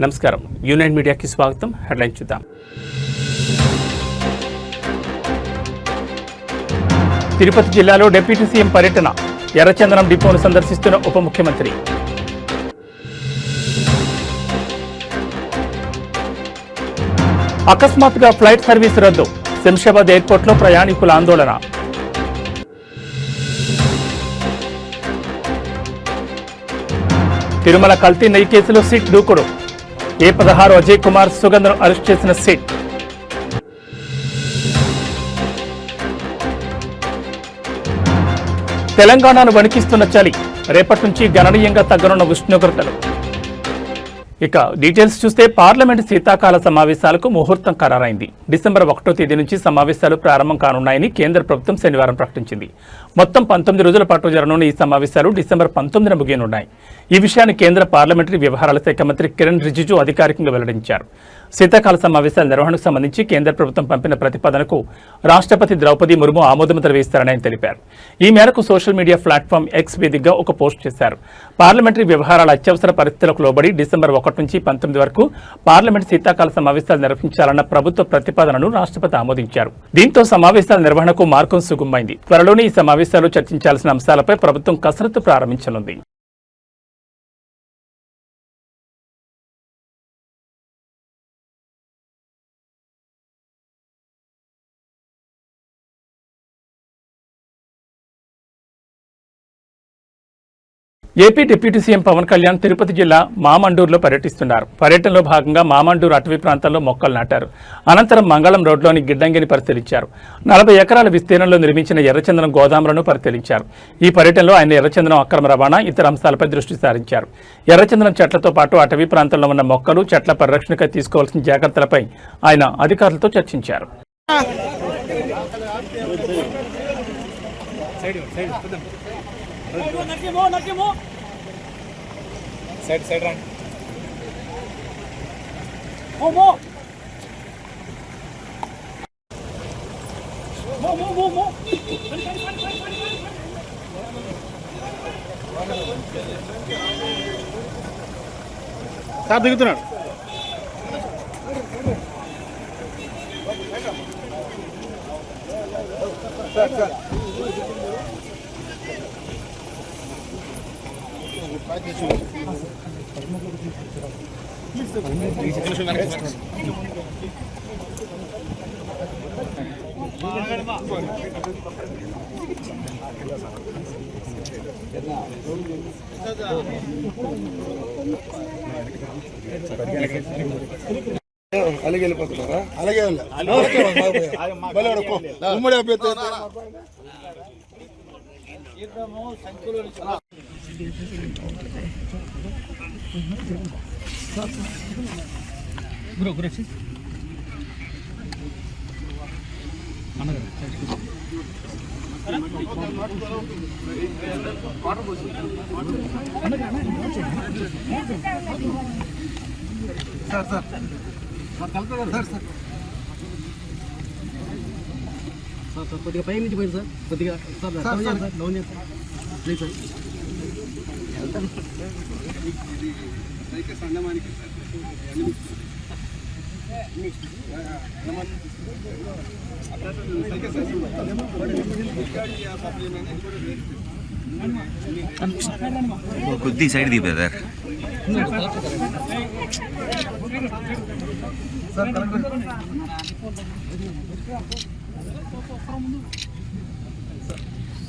నమస్కారం. యూనైన్ మీడియాకి స్వాగతం. హెడ్లైన్ చూద్దాం. తిరుపతి జిల్లాలో డిప్యూటీ సీఎం పర్యటన. ఎర్రచందనం డిపోను సందర్శిస్తున్న ఉప ముఖ్యమంత్రి. అకస్మాత్తుగా ఫ్లైట్ సర్వీస్ రద్దు. శంషాబాద్ ఎయిర్పోర్ట్లో ప్రయాణికుల ఆందోళన. తిరుమల కల్తీ నెయ్యి కేసులో సిట్ దూకుడు. ఏ పదహారు అజయ్ కుమార్ సుగంధను అరెస్ట్ చేసిన సిట్ తెలంగాణను వణికిస్తున్న చలి రేపటి నుంచి గణనీయంగా తగ్గనున్న ఉష్ణోగ్రతలు. ఇక డీటెయిల్స్ చూస్తే పార్లమెంట్ శీతాకాల సమావేశాలకు ముహూర్తం ఖరారైంది. డిసెంబర్ ఒకటో తేదీ నుంచి సమావేశాలు ప్రారంభం కానున్నాయని కేంద్ర ప్రభుత్వం శనివారం ప్రకటించింది. మొత్తం పంతొమ్మిది రోజుల పాటు జరగనున్న ఈ సమావేశాలు డిసెంబర్ పంతొమ్మిదిన ముగియనున్నాయి. ఈ విషయాన్ని కేంద్ర పార్లమెంటరీ వ్యవహారాల శాఖ మంత్రి కిరణ్ రిజిజు అధికారికంగా వెల్లడించారు. శీతాకాల సమావేశాల నిర్వహణకు సంబంధించి కేంద్ర ప్రభుత్వం పంపిన ప్రతిపాదనకు రాష్ట్రపతి ద్రౌపది ముర్ము ఆమోదముద్ర వేస్తారని ఆయన తెలిపారు. ఈ మేరకు సోషల్ మీడియా ప్లాట్ఫామ్ ఎక్స్ వేదికగా ఒక పోస్ట్ చేశారు. పార్లమెంటరీ వ్యవహారాల అత్యవసర పరిస్థితులకు లోబడి డిసెంబర్ ఒకటి నుంచి పంతొమ్మిది వరకు పార్లమెంట్ శీతాకాల సమావేశాలు నిర్వహించాలన్న ప్రభుత్వ ప్రతిపాదనను రాష్ట్రపతి ఆమోదించారు. దీంతో సమావేశాల నిర్వహణకు మార్గం సుగమైంది. త్వరలోనే ఈ సమావేశాలు చర్చించాల్సిన అంశాలపై ప్రభుత్వం కసరత్తు ప్రారంభించనుంది. AP deputy CM Pawan Kalyan Tirupati జిల్లా మామండూరులో పర్యటిస్తున్నారు. పర్యటనలో భాగంగా మామండూరు అటవీ ప్రాంతంలో మొక్కలు నాటారు. అనంతరం మంగళం రోడ్లోని గిడ్డంగిని పరిశీలించారు. నలభై ఎకరాల విస్తీర్ణంలో నిర్మించిన ఎర్రచందనం గోదాములను పరిశీలించారు. ఈ పర్యటనలో ఆయన ఎర్రచందనం అక్రమ రవాణా ఇతర అంశాలపై దృష్టి సారించారు. ఎర్రచందనం చెట్లతో పాటు అటవీ ప్రాంతంలో ఉన్న మొక్కలు చెట్ల పరిరక్షణకై తీసుకోవాల్సిన జాగ్రత్తలపై ఆయన అధికారులతో చర్చించారు. సైడ్ సైడ్ రండి సార్ దిగుతున్నాడు అలాగే వెళ్ళిపోతున్నారా? అలాగే ఉమ్మడి అభ్యర్థి సార్ సార్ కొద్దిగా పై నుంచి పోయింది సార్ కొద్దిగా sir down please sir down చేయండి సార్ సార్ కొద్ది సైడ్ ది బ్రదర్.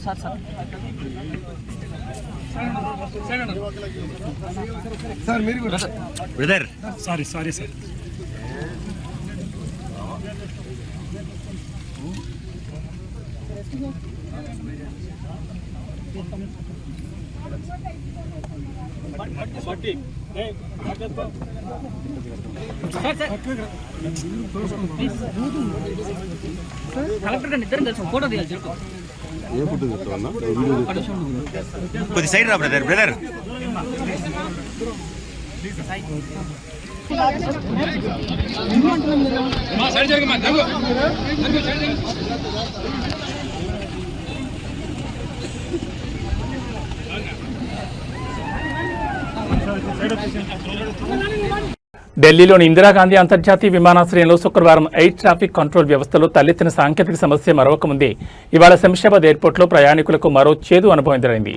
సార్. మీరు కూడా brother. Sorry sorry sir. Collector గారిని ఇద్దరం కలిసి ఫోటో తీయాలి చెప్పు కొద్ది సైడ్ రా బ్రదర్ బ్రదర్. ఢిల్లీలోని ఇందిరాగాంధీ అంతర్జాతీయ విమానాశ్రయంలో శుక్రవారం ఎయిర్ ట్రాఫిక్ కంట్రోల్ వ్యవస్థలో తలెత్తిన సాంకేతిక సమస్య మరొక ముందే. ఇవాళ శంషాబాద్ ఎయిర్పోర్ట్లో ప్రయాణికులకు మరో చేదు అనుభవం జరిగింది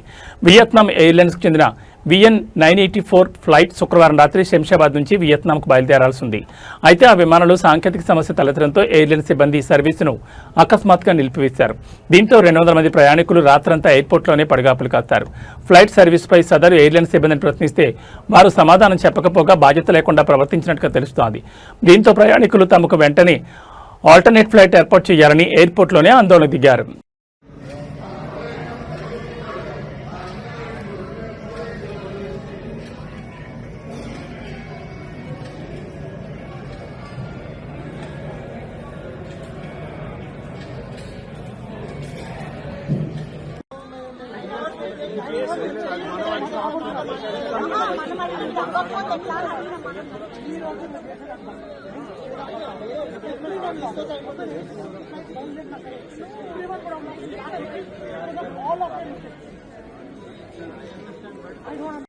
వియత్నాం ఎయిర్లైన్స్కు చెందిన VN nine eighty four flight శుక్రవారం రాత్రి శంషాబాద్ నుంచి వియత్నాంకు బయలుదేరాల్సి ఉంది అయితే ఆ విమానంలో సాంకేతిక సమస్య తలెత్తడంతో ఎయిర్లైన్ సిబ్బంది సర్వీసును అకస్మాత్తుగా నిలిపివేశారు. దీంతో రెండు వందల మంది ప్రయాణికులు రాత్రంతా ఎయిర్పోర్ట్లోనే పడిగాపులు కాస్తారు. ఫ్లైట్ సర్వీస్పై సదరు ఎయిర్లైన్ సిబ్బందిని ప్రశ్నిస్తే వారు సమాధానం చెప్పకపోగా బాధ్యత లేకుండా ప్రవర్తించినట్టుగా తెలుస్తోంది. దీంతో ప్రయాణికులు తమకు వెంటనే ఆల్టర్నేట్ ఫ్లైట్ ఏర్పాటు చేయాలని ఎయిర్పోర్ట్లోనే ఆందోళన దిగారు.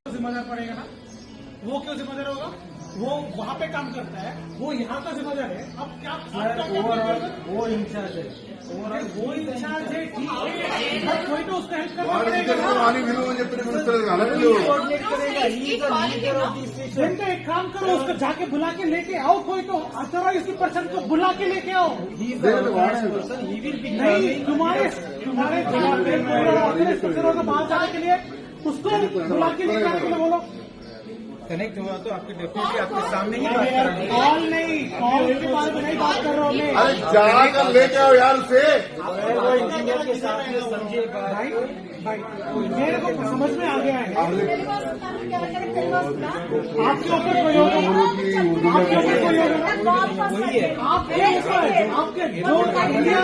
जिम्मेदार पड़ेगा ना वो क्यों जिम्मेदार होगा वो वहाँ पे काम करता है वो यहाँ का जिम्मेदार है अब क्या ओवरऑल वो इंचार्ज है ओवरऑल वो इंचार्ज है ठीक है कोई तो उसका हेल्प करेगा एक काम करो उसको जाके बुला के लेके आओ कोई तो अथोराइज पर्सन को बुला के लेके आओ नहीं तुम्हारे तुम्हारे बाहर जाने के लिए उसको बुला के लेके आने के लिए बोलो कनेक्ट हुआ तो आपके डेफिनेटली आपके सामने ही बात करेंगे कॉल नहीं कॉल के बारे में नहीं बात कर रहा हूँ मैं अरे जाकर लेके आओ यार उसे। वो इंजीनियर के साथ में समझिए भाई भाई मेरे को समझ में आ गया है। आपके ऊपर कोई आपके ऊपर आपके ऊपर। आपके जो इंडिया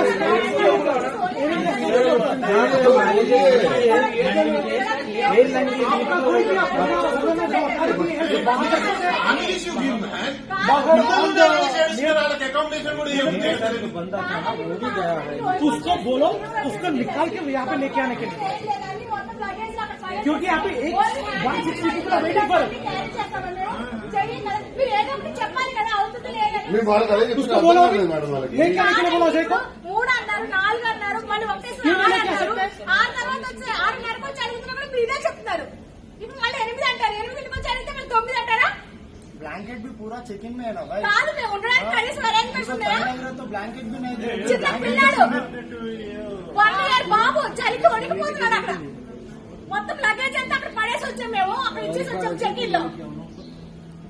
उसको बोलो उसको निकाल के यहाँ पे लेके आने के लिए। क्योंकि यहाँ पे एक वन सिक्सटी टू का वेटिंग మేము వాళ్ళకి. అదే చెప్తున్నాం మేడం మూడు అన్నారు నాలుగు అన్నారు మళ్ళీ పంపిస్తారు వచ్చి ఆరున్నరకు వచ్చి అడుగుతున్నా కూడా ఇప్పుడు మళ్ళీ ఎనిమిది అంటారు. ఎనిమిది వచ్చి అడిగితే మళ్ళీ తొమ్మిది అంటారా? ब्लैंकेट भी पूरा బాబు చలికి వణికిపోతున్నాడు మొత్తం లగేజ్ అంతా అక్కడ పడేసి వచ్చాం మేము. అక్కడ ఇచ్చేసి వచ్చాం చెక్లో.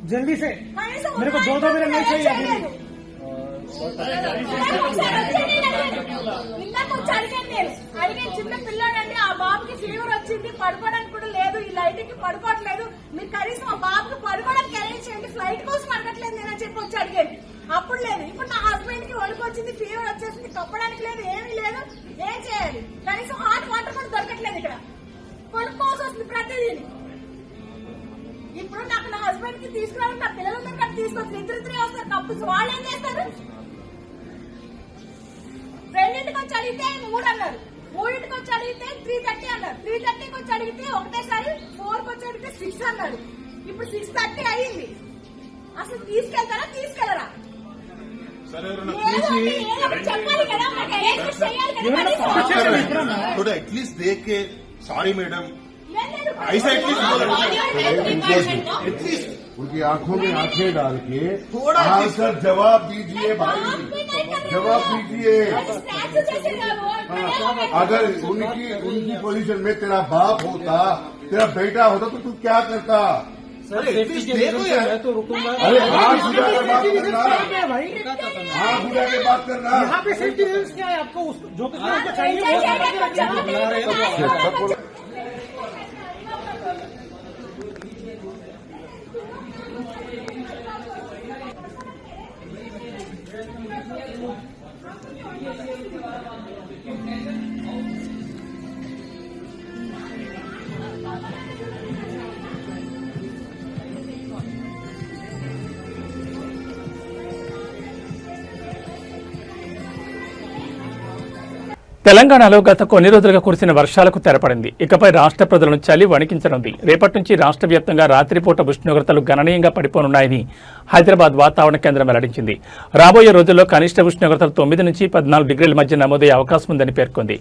जल्दी से కనీసం मेरे को दो दो मिनट नहीं चाहिए अभी చేయలేదు. ఒకసారి వచ్చేయండి అడిగాను. ఇందాక వచ్చి అడిగాను నేను అడిగాను చిన్న పిల్లాడండి ఆ బాబుకి ఫీవర్ వచ్చింది పడుకోవడానికి కూడా లేదు ఈ లైట్ కి పడుకోవట్లేదు మీరు కనీసం ఆ బాబుకి పడుకోవడానికి అరేంజ్ చేయండి ఫ్లైట్ కోసం అడగట్లేదు నేనని చెప్పి వచ్చి అడిగాను అప్పుడు లేదు ఇప్పుడు నా హస్బెండ్ కి వణుకు వచ్చింది ఫీవర్ వచ్చేసింది కప్పడానికి లేదు ఏమీ లేదు ఏం చేయాలి కనీసం హాట్ వాటర్ కూడా దొరకట్లేదు ఇక్కడ కొనుక్కోవాల్సి వస్తుంది ప్రతిదీ ఇప్పుడు నాకు నా హస్బెండ్కి తీసుకురావాలి నా పిల్లలందరూ కలిసి తీసుకొచ్చి ఇద్దరు ఇద్దరే వస్తారు కప్పుస్ వాళ్ళు ఏం చేస్తారు? రెండింటికి వచ్చి అడిగితే మూడు అన్నారు. మూడింటికి వచ్చి అడిగితే త్రీ థర్టీ అన్నారు. త్రీ థర్టీకి వచ్చి అడిగితే ఒకటేసారి ఫోర్కి వచ్చి అడిగితే సిక్స్ అన్నారు. ఇప్పుడు సిక్స్ థర్టీ అయ్యింది అసలు తీసుకెళ్తారా తీసుకెళ్ళరా? ఏదో ఒకటి, ఏదో ఒకటి ऐसा एटलीस्ट उनकी आँखों में आँखें डाल के सर जवाब दीजिए भाई जवाब दीजिए अगर उनकी उनकी पोजीशन में तेरा बाप होता तेरा बेटा होता तो तू क्या करता अरे हाथ बुझा के बात करना हाथ बुझा के बात करना यहाँ पे सेफ्टी क्या है आपको जो कुछ चाहिए తెలంగాణలో గత కొన్ని రోజులుగా కురిసిన వర్షాలకు తెరపడింది. ఇకపై రాష్ట్ర ప్రజలను చలి వణికించనుంది. రేపటి నుంచి రాష్ట్ర వ్యాప్తంగా రాత్రిపూట ఉష్ణోగ్రతలు గణనీయంగా పడిపోనున్నాయని హైదరాబాద్ వాతావరణ కేంద్రం వెల్లడించింది. రాబోయే రోజుల్లో కనిష్ట ఉష్ణోగ్రతలు తొమ్మిది నుంచి పద్నాలుగు డిగ్రీల మధ్య నమోదయ్యే అవకాశం ఉందని పేర్కొంది.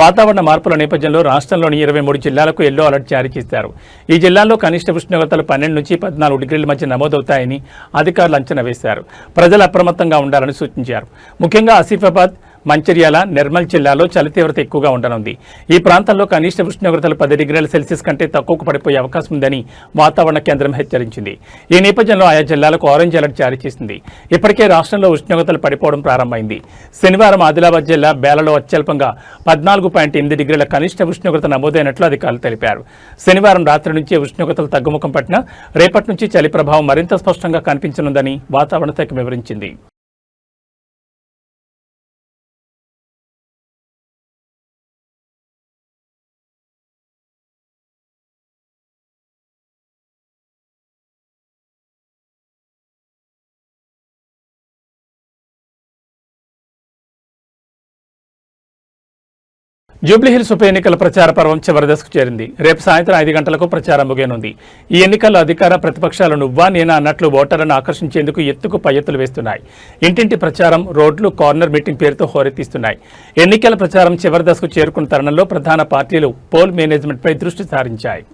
వాతావరణ మార్పుల నేపథ్యంలో రాష్ట్రంలోని ఇరవై మూడు జిల్లాలకు ఎల్లో అలర్ట్ జారీ చేశారు. ఈ జిల్లాల్లో కనిష్ట ఉష్ణోగ్రతలు పన్నెండు నుంచి పద్నాలుగు డిగ్రీల మధ్య నమోదవుతాయని అధికారులు అంచనా వేశారు. ప్రజలు అప్రమత్తంగా ఉండాలని సూచించారు. ముఖ్యంగా ఆసిఫాబాద్ మంచిర్యాల నిర్మల్ జిల్లాలో చలి తీవ్రత ఎక్కువగా ఉండనుంది. ఈ ప్రాంతాల్లో కనిష్ట ఉష్ణోగ్రతలు పది డిగ్రీల సెల్సియస్ కంటే తక్కువకు పడిపోయే అవకాశం ఉందని వాతావరణ కేంద్రం హెచ్చరించింది. ఈ నేపథ్యంలో ఆయా జిల్లాలకు ఆరెంజ్ అలర్ట్ జారీ చేసింది. ఇప్పటికే రాష్ట్రంలో ఉష్ణోగ్రతలు పడిపోవడం ప్రారంభమైంది. శనివారం ఆదిలాబాద్ జిల్లా బేలలో అత్యల్పంగా పద్నాలుగు పాయింట్ ఎనిమిది డిగ్రీల కనిష్ట ఉష్ణోగ్రత నమోదైనట్లు అధికారులు తెలిపారు. శనివారం రాత్రి నుంచే ఉష్ణోగ్రతలు తగ్గుముఖం పట్టినా రేపటి నుంచి చలి ప్రభావం మరింత స్పష్టంగా కనిపించనుందని వాతావరణ శాఖ వివరించింది. జూబ్లీహిల్స్ ఉప ఎన్నికల ప్రచార పర్వం చివరి దశకు చేరింది. రేపు సాయంత్రం ఐదు గంటలకు ప్రచారం ముగియనుంది. ఈ ఎన్నికల్లో అధికార ప్రతిపక్షాలు నువ్వా నేనా అన్నట్లు ఓటర్లను ఆకర్షించేందుకు ఎత్తుకు పై ఎత్తులు వేస్తున్నాయి. ఇంటింటి ప్రచారం రోడ్లు కార్నర్ మీటింగ్ పేరుతో హోరెత్తిస్తున్నాయి. ఎన్నికల ప్రచారం చివరి దశకు చేరుకున్న తరుణంలో ప్రధాన పార్టీలు పోల్ మేనేజ్మెంట్పై దృష్టి సారించాయి.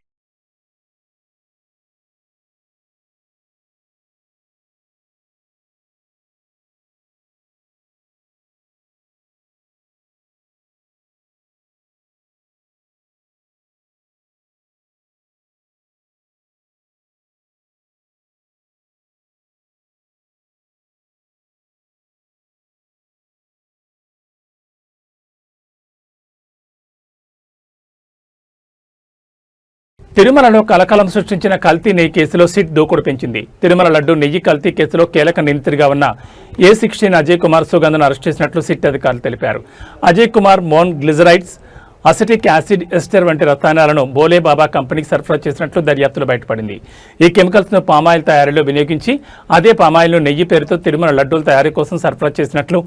తిరుమలలో కలకలం సృష్టించిన కల్తీ నెయ్యి కేసులో సిట్ దూకుడు పెంచింది. తిరుమల లడ్డు నెయ్యి కల్తీ కేసులో కీలక నిందితుడిగా ఉన్న ఏ సిక్స్టీన్ అజయ్ కుమార్ సుగంధను అరెస్ట్ చేసినట్లు సిట్ అధికారులు తెలిపారు. Ajay Kumar monoglycerides acetic acid ester వంటి రసాయనాలను బోలేబాబా కంపెనీకి సరఫరా చేసినట్లు దర్యాప్తులో బయటపడింది. ఈ కెమికల్స్ను పామాయిల్ తయారీలో వినియోగించి అదే పామాయిల్ను నెయ్యి పేరుతో తిరుమల లడ్డూల తయారీ కోసం సరఫరా చేసినట్లు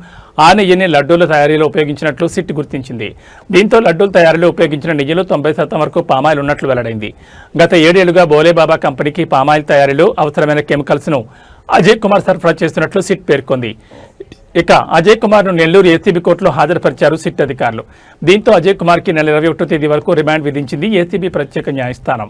ఆ నెయ్యిని లడ్డూల తయారీలో ఉపయోగించినట్లు సిట్ గుర్తించింది. దీంతో లడ్డూల తయారీలో ఉపయోగించిన నెయ్యిలో తొంభై శాతం వరకు పామాయిల్ ఉన్నట్లు వెల్లడైంది. గత ఏడేళ్ళుగా బోలేబాబా కంపెనీకి పామాయిల్ తయారీలో అవసరమైన కెమికల్స్ను అజయ్ కుమార్ సరఫరా చేస్తున్నట్లు సిట్ పేర్కొంది. ఇక అజయ్ కుమార్ను నెల్లూరు ఏసీబీ కోర్టులో హాజరుపరిచారు సిట్ అధికారులు. దీంతో అజయ్ కుమార్కి నెల ఇరవై ఒకటో తేదీ వరకు రిమాండ్ విధించింది ఏసీబీ ప్రత్యేక న్యాయస్థానం.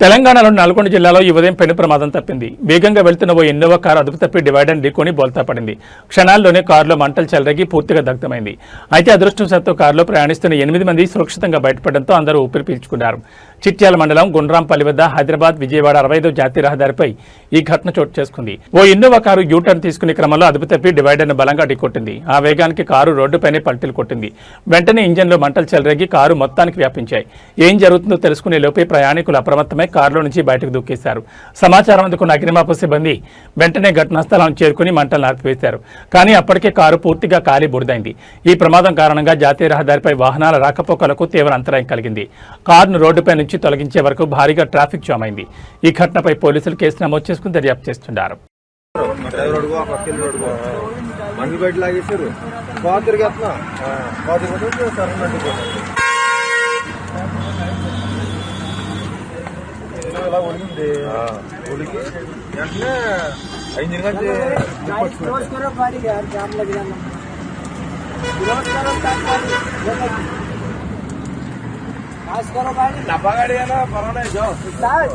తెలంగాణలో నల్గొండ జిల్లాలో ఈ ఉదయం పెను ప్రమాదం తప్పింది. వేగంగా వెళ్తున్న ఓ ఇన్నోవా కారు అదుపు తప్పి డివైడర్ ఢీకొని బోల్తా పడింది. క్షణాల్లోనే కారులో మంటలు చెలరగి పూర్తిగా దగ్ధమైంది. అయితే అదృష్టవశాత్తు కారులో ప్రయాణిస్తున్న ఎనిమిది మంది సురక్షితంగా బయటపడడంతో అందరూ ఊపిరి పీల్చుకున్నారు. చిట్యాల మండలం గుండ్రాంపల్లి వద్ద హైదరాబాద్ విజయవాడ అరవై జాతీయ రహదారిపై ఈ ఘటన చోటు చేసుకుంది. ఓ ఇన్నోవా కారు యూటర్న్ తీసుకునే క్రమంలో అదుపు తప్పి డివైడర్ను బలంగా ఢీకొట్టింది ఆ వేగానికి కారు రోడ్డుపైనే పల్టీలు కొట్టింది. వెంటనే ఇంజన్లో మంటలు చెలరేగి కారు మొత్తానికి వ్యాపించాయి. ఏం జరుగుతుందో తెలుసుకునే లోపే ప్రయాణికులు అప్రమత్తమై కారులో నుంచి బయటకు దూకేశారు. సమాచారం అందుకున్న అగ్నిమాపక సిబ్బంది వెంటనే ఘటనా స్థలానికి చేరుకుని మంటలు ఆర్పివేశారు. కానీ అప్పటికే కారు పూర్తిగా కాలి బుడిదైంది ఈ ప్రమాదం కారణంగా జాతీయ రహదారిపై వాహనాల రాకపోకలకు తీవ్ర అంతరాయం కలిగింది. కారును రోడ్డుపై నుంచి తొలగించే వరకు భారీగా ట్రాఫిక్ జామ్ అయింది. ఈ ఘటనపై పోలీసులు కేసు నమోదు చేసుకుని దర్యాప్తు చేస్తున్నారు అడ్డుకోండి ఇలా ఒడిగింది ఒడికి వెంటనే ఇంజిన్ కంటే पास करो गाड़ी डब्बा गाड़ी है ना पराना है जाओ उस्ताद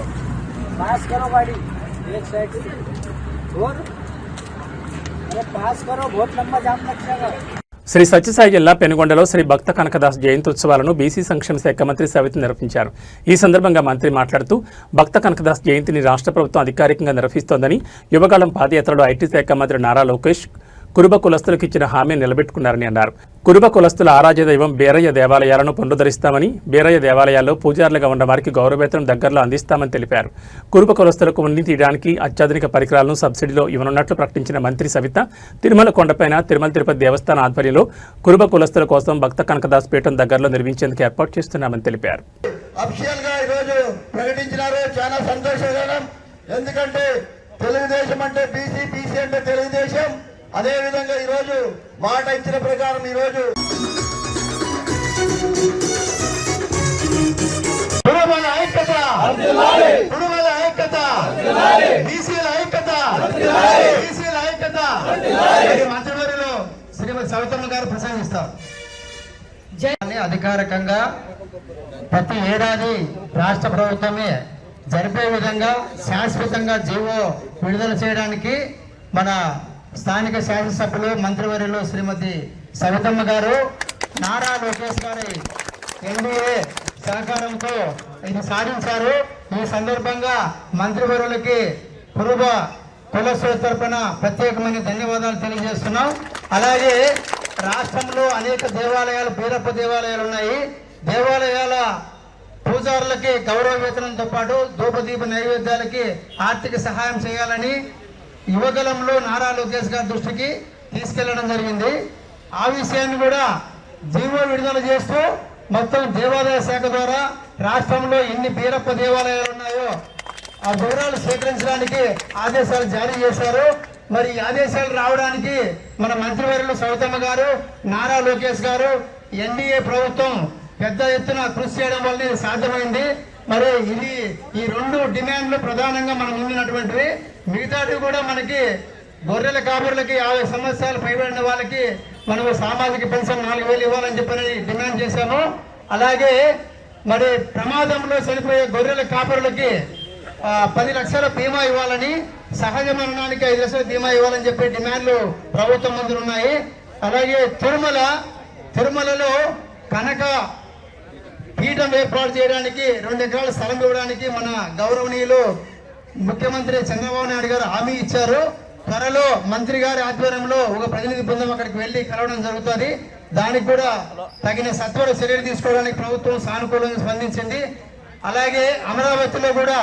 पास करो गाड़ी एक साइड से और अरे पास करो बहुत लंबा जाम लग जाएगा శ్రీ సత్యసాయి జిల్లా పెనుగొండలో శ్రీ భక్త కనకదాస్ జయంతి ఉత్సవాలను బీసీ సంక్షేమ శాఖ మంత్రి సవితి నిర్వహించారు ఈ సందర్భంగా మంత్రి మాట్లాడుతూ భక్త కనకదాస్ జయంతిని రాష్ట్ర ప్రభుత్వం అధికారికంగా నిర్వహిస్తోందని యువగాళం పాదయాత్రలో ఐటీ శాఖ మంత్రి నారా లోకేష్ కురుబ కులస్తులకు ఇచ్చిన హామీ నిలబెట్టుకున్నారని అన్నారు. కురుబ కులస్తుల ఆరాధ్య దైవం బేరయ్య దేవాలయాలను పునరుద్ధరిస్తామని బేరయ్య దేవాలయాల్లో పూజారులుగా ఉన్న వారికి గౌరవేతనం దగ్గరలో అందిస్తామని తెలిపారు. కురుబ కులస్తులకు ఉన్ని తీయడానికి అత్యాధునిక పరికరాలను సబ్సిడీలో ఇవ్వనున్నట్లు ప్రకటించిన మంత్రి సవిత తిరుమల కొండపైన తిరుమల తిరుపతి దేవస్థాన ఆధ్వర్యంలో కురుబ కులస్తుల కోసం భక్త కనకదాస్ పీఠం దగ్గరలో నిర్మించేందుకు ఏర్పాటు చేస్తున్నామని తెలిపారు. ప్రకటించినారు. చాలా సంతోషకరం. ఎందుకంటే తెలుగుదేశం అంటే బీసీ బీసీ అంటే తెలుగుదేశం. అదేవిధంగా ఈరోజు మాట ఇచ్చిన ప్రకారం ఈరోజు కుటుంబాల ఐక్యత కుటుంబాల ఐక్యత బీసీల ఐక్యత బీసీల ఐక్యత. ఇది మంత్రివర్యులు శ్రీమతి సవితమ్మ గారు ప్రసంగిస్తారు. అధికారికంగా ప్రతి ఏడాది రాష్ట్ర ప్రభుత్వమే జరిపే విధంగా శాశ్వతంగా జీవో విడుదల చేయడానికి మన స్థానిక శాసనసభ్యులు మంత్రివర్యులు శ్రీమతి సవితమ్మ గారు నారా లోకేష్ గారి ఎన్డీఏ సహకారంతో ఇది సాధించారు. ఈ సందర్భంగా మంత్రివర్యులకి కురుబ కులస్తుల తరపున ప్రత్యేకమైన ధన్యవాదాలు తెలియజేస్తున్నాం. అలాగే రాష్ట్రంలో అనేక దేవాలయాలు పీరప్ప దేవాలయాలు ఉన్నాయి. దేవాలయాల పూజారులకి గౌరవ వేతనంతో పాటు ధూపదీప నైవేద్యాలకి ఆర్థిక సహాయం చేయాలని యువగలంలో నారా లోకేష్ గారి దృష్టికి తీసుకెళ్ళడం జరిగింది. ఆ విషయాన్ని కూడా జీవో విడుదల చేస్తూ మొత్తం దేవాదాయ శాఖ ద్వారా రాష్ట్రంలో ఎన్ని బీరప్ప దేవాలయాలు ఉన్నాయో ఆ వివరాలు సేకరించడానికి ఆదేశాలు జారీ చేశారు. మరి ఈ ఆదేశాలు రావడానికి మన మంత్రివర్యులు సవితమ్మ గారు నారా లోకేష్ గారు ఎన్డీఏ ప్రభుత్వం పెద్ద ఎత్తున కృషి చేయడం వల్ల ఇది సాధ్యమైంది. మరి ఇది ఈ రెండు డిమాండ్లు ప్రధానంగా మనం ఉన్నటువంటివి. మిగతాది కూడా మనకి గొర్రెల కాపురులకి యాభై సంవత్సరాలు పైబడిన వాళ్ళకి మనము సామాజిక పెన్షన్ నాలుగు వేలు ఇవ్వాలని చెప్పని డిమాండ్ చేశాము. అలాగే మరి ప్రమాదంలో చనిపోయే గొర్రెల కాపరులకి పది లక్షల బీమా ఇవ్వాలని సహజ మరణానికి ఐదు లక్షల బీమా ఇవ్వాలని చెప్పే డిమాండ్లు ప్రభుత్వం ముందు ఉన్నాయి అలాగే తిరుమల తిరుమలలో కనక పీఠం ఏర్పాటు చేయడానికి రెండు ఎకరాల స్థలం ఇవ్వడానికి మన గౌరవనీయులు ముఖ్యమంత్రి చంద్రబాబు నాయుడు గారు హామీ ఇచ్చారు. త్వరలో మంత్రి గారి ఆధ్వర్యంలో ఒక ప్రతినిధి బృందం అక్కడికి వెళ్ళి కలవడం జరుగుతుంది. దానికి కూడా తగిన సత్వర చర్యలు తీసుకోవడానికి ప్రభుత్వం సానుకూలంగా స్పందించింది. అలాగే అమరావతిలో కూడా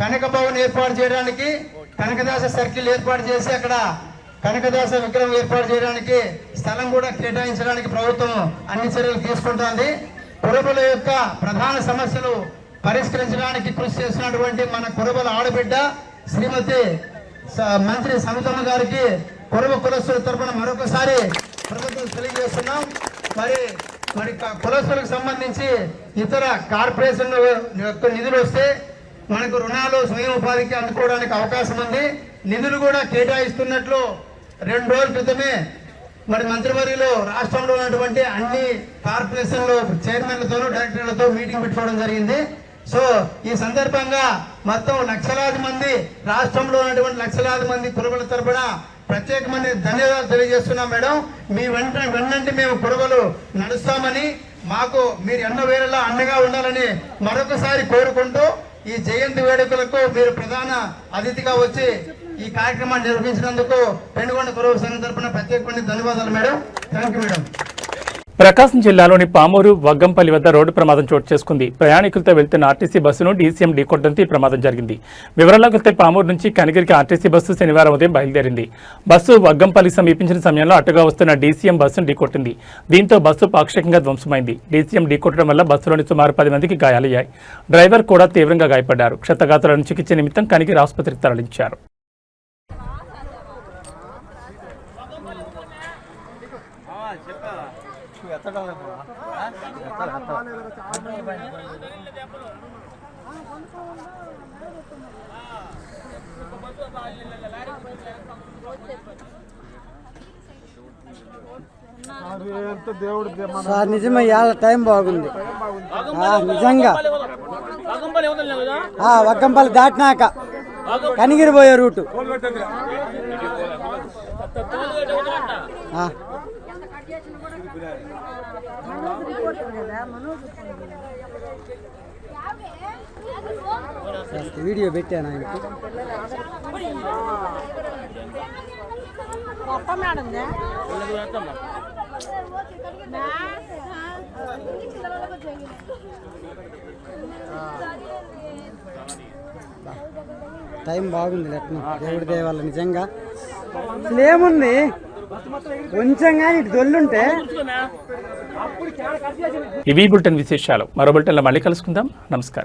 కనక భవన్ ఏర్పాటు చేయడానికి కనకదాస సర్కిల్ ఏర్పాటు చేసి అక్కడ కనకదాస విగ్రహం ఏర్పాటు చేయడానికి స్థలం కూడా కేటాయించడానికి ప్రభుత్వం అన్ని చర్యలు తీసుకుంటోంది. కురబల యొక్క ప్రధాన సమస్యలు పరిష్కరించడానికి కృషి చేస్తున్నటువంటి మన కురబల ఆడబిడ్డ శ్రీమతి స- మంత్రి సమితమ్మ గారికి కురబ కులస్తుల తరపున మరొకసారి కృతజ్ఞతలు తెలియజేస్తున్నాం. మరి మరి కులస్తులకు సంబంధించి ఇతర కార్పొరేషన్ యొక్క నిధులు వస్తే మనకు రుణాలు స్వయం ఉపాధికి అందుకోవడానికి అవకాశం ఉంది. నిధులు కూడా కేటాయిస్తున్నట్లు రెండు రోజుల క్రితమే మరి మంత్రివర్యులు రాష్ట్రంలో ఉన్నటువంటి అన్ని కార్పొరేషన్లు చైర్మన్లతోనూ డైరెక్టర్లతో మీటింగ్ పెట్టుకోవడం జరిగింది. సో ఈ సందర్భంగా మొత్తం లక్షలాది మంది రాష్ట్రంలో ఉన్నటువంటి లక్షలాది మంది కురుబల తరపున ప్రత్యేకమైన ధన్యవాదాలు తెలియజేస్తున్నాం మేడం. మీ వెంట వెన్నంటి మేము కురుబలు నడుస్తామని మాకు మీరు ఎన్నో వేళలా అండగా ఉండాలని మరొకసారి కోరుకుంటూ ఈ జయంతి వేడుకలకు మీరు ప్రధాన అతిథిగా వచ్చి ఈ కార్యక్రమాన్ని నిర్వహించినందుకు పెనుగొండ కురవ సంఘం తరఫున ప్రత్యేకమైన ధన్యవాదాలు madam. Thank you madam. Prakasam జిల్లాలోని పామూరు వగ్గంపల్లి వద్ద రోడ్డు ప్రమాదం చోటు చేసుకుంది. ప్రయాణికులతో వెళ్తున్న ఆర్టీసీ బస్సును డీసీఎం ఢీకొట్టడంతో ఈ ప్రమాదం జరిగింది. వివరాలకు వెళ్తే పామూరు నుంచి కనిగిరికి ఆర్టీసీ బస్సు శనివారం ఉదయం బయలుదేరింది. బస్సు వగ్గంపల్లి సమీపించిన సమయంలో అటుగా వస్తున్న డీసీఎం బస్సును ఢీకొట్టింది దీంతో బస్సు పాక్షికంగా ధ్వంసమైంది. డీసీఎం ఢీకొట్టడం వల్ల బస్సులోని సుమారు పది మందికి గాయాలయ్యాయి. డ్రైవర్ కూడా తీవ్రంగా గాయపడ్డారు. క్షతగాతులను చికిత్స నిమిత్తం కనిగిరి ఆసుపత్రికి తరలించారు. సార్ నిజమే ఇవాళ టైం బాగుంది. నిజంగా. వగ్గంపల్లి దాటినాక కనిగిరిపోయే రూటు. ఆ. వీడియో పెట్టాను ఆయనకు గొప్ప మేడం టైం బాగుంది లెట్న దేవుడి దయ వల్ల నిజంగా. అసలు ఏముంది కొంచెం కానీ ఇటు దొల్లుంటే ఇవి బులెటిన్ విశేషాలు. మరో బులెటిన్లో మళ్ళీ కలుసుకుందాం. నమస్కారం.